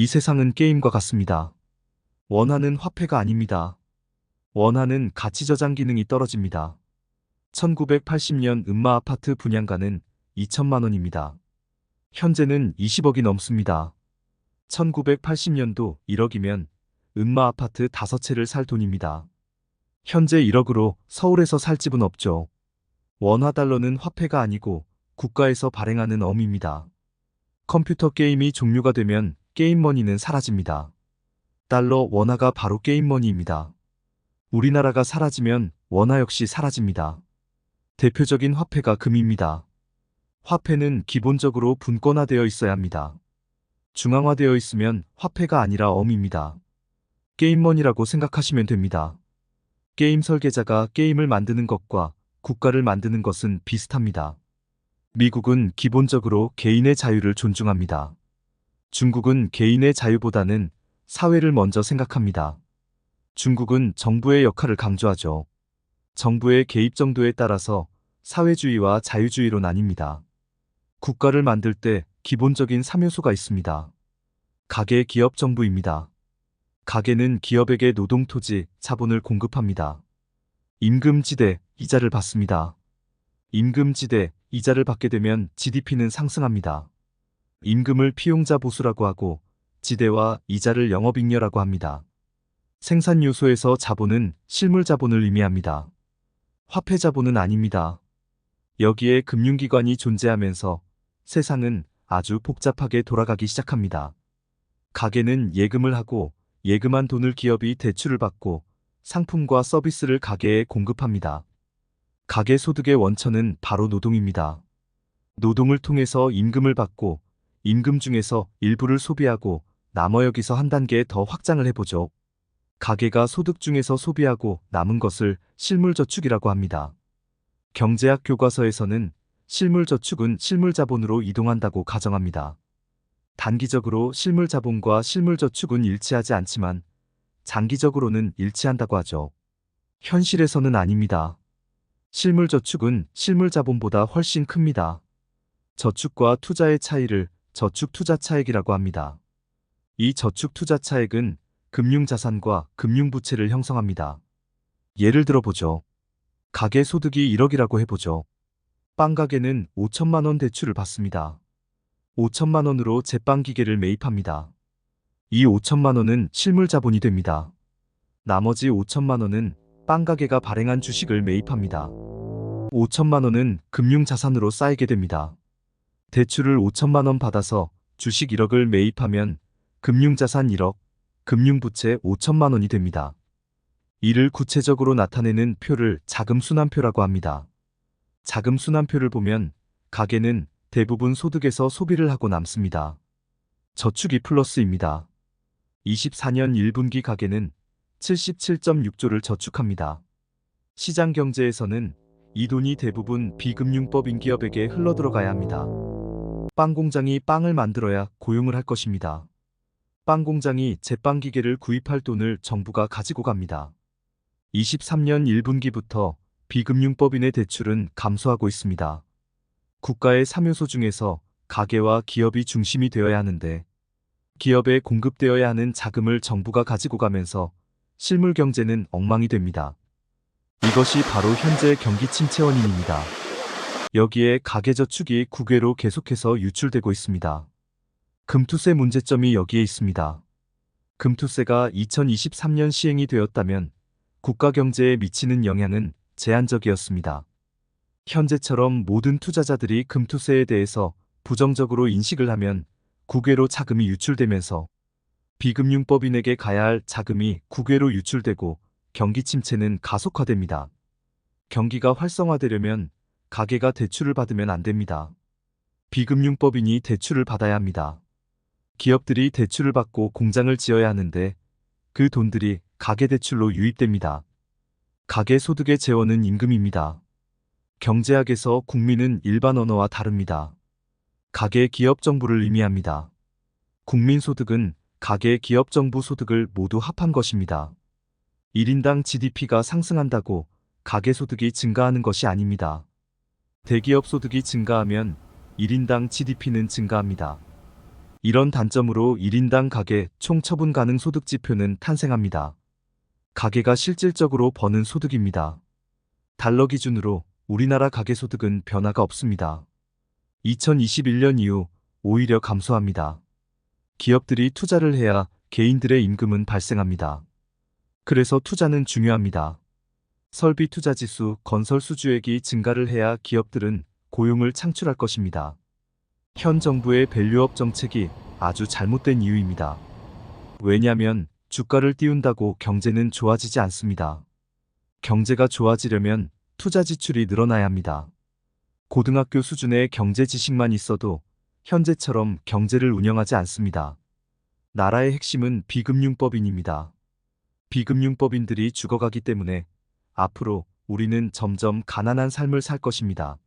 이 세상은 게임과 같습니다. 원하는 화폐가 아닙니다. 원하는 가치 저장 기능이 떨어집니다. 1980년 음마 아파트 분양가는 2천만 원입니다. 현재는 20억이 넘습니다. 1980년도 1억이면 음마 아파트 5채를 살 돈입니다. 현재 1억으로 서울에서 살 집은 없죠. 원화 달러는 화폐가 아니고 국가에서 발행하는 엄입니다. 컴퓨터 게임이 종료가 되면 게임머니는 사라집니다. 달러 원화가 바로 게임머니입니다. 우리나라가 사라지면 원화 역시 사라집니다. 대표적인 화폐가 금입니다. 화폐는 기본적으로 분권화되어 있어야 합니다. 중앙화되어 있으면 화폐가 아니라 엄입니다. 게임머니라고 생각하시면 됩니다. 게임 설계자가 게임을 만드는 것과 국가를 만드는 것은 비슷합니다. 미국은 기본적으로 개인의 자유를 존중합니다. 중국은 개인의 자유보다는 사회를 먼저 생각합니다. 중국은 정부의 역할을 강조하죠. 정부의 개입 정도에 따라서 사회주의와 자유주의로 나뉩니다. 국가를 만들 때 기본적인 3요소가 있습니다. 가계 기업 정부입니다. 가계는 기업에게 노동 토지, 자본을 공급합니다. 임금지대, 이자를 받습니다. 임금지대, 이자를 받게 되면 GDP는 상승합니다. 임금을 피용자 보수라고 하고 지대와 이자를 영업잉여라고 합니다. 생산 요소에서 자본은 실물 자본을 의미합니다. 화폐 자본은 아닙니다. 여기에 금융기관이 존재하면서 세상은 아주 복잡하게 돌아가기 시작합니다. 가게는 예금을 하고 예금한 돈을 기업이 대출을 받고 상품과 서비스를 가게에 공급합니다. 가계 소득의 원천은 바로 노동입니다. 노동을 통해서 임금을 받고 임금 중에서 일부를 소비하고 남어 여기서 한 단계 더 확장을 해보죠. 가계가 소득 중에서 소비하고 남은 것을 실물저축이라고 합니다. 경제학 교과서에서는 실물저축은 실물자본으로 이동한다고 가정합니다. 단기적으로 실물자본과 실물저축은 일치하지 않지만 장기적으로는 일치한다고 하죠. 현실에서는 아닙니다. 실물저축은 실물자본보다 훨씬 큽니다. 저축과 투자의 차이를 저축투자 차액이라고 합니다. 이 저축투자 차액은 금융자산과 금융부채를 형성합니다. 예를 들어보죠. 가계 소득이 1억이라고 해보죠. 빵가게는 5천만 원 대출을 받습니다. 5천만 원으로 제빵 기계를 매입합니다. 이 5천만 원은 실물 자본이 됩니다. 나머지 5천만 원은 빵가게가 발행한 주식을 매입합니다. 5천만 원은 금융 자산으로 쌓이게 됩니다. 대출을 5천만 원 받아서 주식 1억을 매입하면 금융자산 1억, 금융부채 5천만 원이 됩니다. 이를 구체적으로 나타내는 표를 자금순환표라고 합니다. 자금순환표를 보면 가계는 대부분 소득에서 소비를 하고 남습니다. 저축이 플러스입니다. 24년 1분기 가계는 77.6조를 저축합니다. 시장 경제에서는 이 돈이 대부분 비금융법인 기업에게 흘러들어가야 합니다. 빵 공장이 빵을 만들어야 고용을 할 것입니다. 빵 공장이 제빵 기계를 구입할 돈을 정부가 가지고 갑니다. 23년 1분기부터 비금융법인의 대출은 감소하고 있습니다. 국가의 3요소 중에서 가계와 기업이 중심이 되어야 하는데 기업에 공급되어야 하는 자금을 정부가 가지고 가면서 실물 경제는 엉망이 됩니다. 이것이 바로 현재 경기 침체 원인입니다. 여기에 가계저축이 국외로 계속해서 유출되고 있습니다. 금투세 문제점이 여기에 있습니다. 금투세가 2023년 시행이 되었다면 국가 경제에 미치는 영향은 제한적이었습니다. 현재처럼 모든 투자자들이 금투세에 대해서 부정적으로 인식을 하면 국외로 자금이 유출되면서 비금융법인에게 가야 할 자금이 국외로 유출되고 경기 침체는 가속화됩니다. 경기가 활성화되려면 가계가 대출을 받으면 안 됩니다. 비금융법인이 대출을 받아야 합니다. 기업들이 대출을 받고 공장을 지어야 하는데 그 돈들이 가계대출로 유입됩니다. 가계소득의 재원은 임금입니다. 경제학에서 국민은 일반 언어와 다릅니다. 가계 기업 정부를 의미합니다. 국민소득은 가계 기업 정부 소득을 모두 합한 것입니다. 1인당 GDP가 상승한다고 가계소득이 증가하는 것이 아닙니다. 대기업 소득이 증가하면 1인당 GDP는 증가합니다. 이런 단점으로 1인당 가계 총 처분 가능 소득 지표는 탄생합니다. 가계가 실질적으로 버는 소득입니다. 달러 기준으로 우리나라 가계 소득은 변화가 없습니다. 2021년 이후 오히려 감소합니다. 기업들이 투자를 해야 개인들의 임금은 발생합니다. 그래서 투자는 중요합니다. 설비 투자 지수, 건설 수주액이 증가를 해야 기업들은 고용을 창출할 것입니다. 현 정부의 밸류업 정책이 아주 잘못된 이유입니다. 왜냐하면 주가를 띄운다고 경제는 좋아지지 않습니다. 경제가 좋아지려면 투자 지출이 늘어나야 합니다. 고등학교 수준의 경제 지식만 있어도 현재처럼 경제를 운영하지 않습니다. 나라의 핵심은 비금융법인입니다. 비금융법인들이 죽어가기 때문에 앞으로 우리는 점점 가난한 삶을 살 것입니다.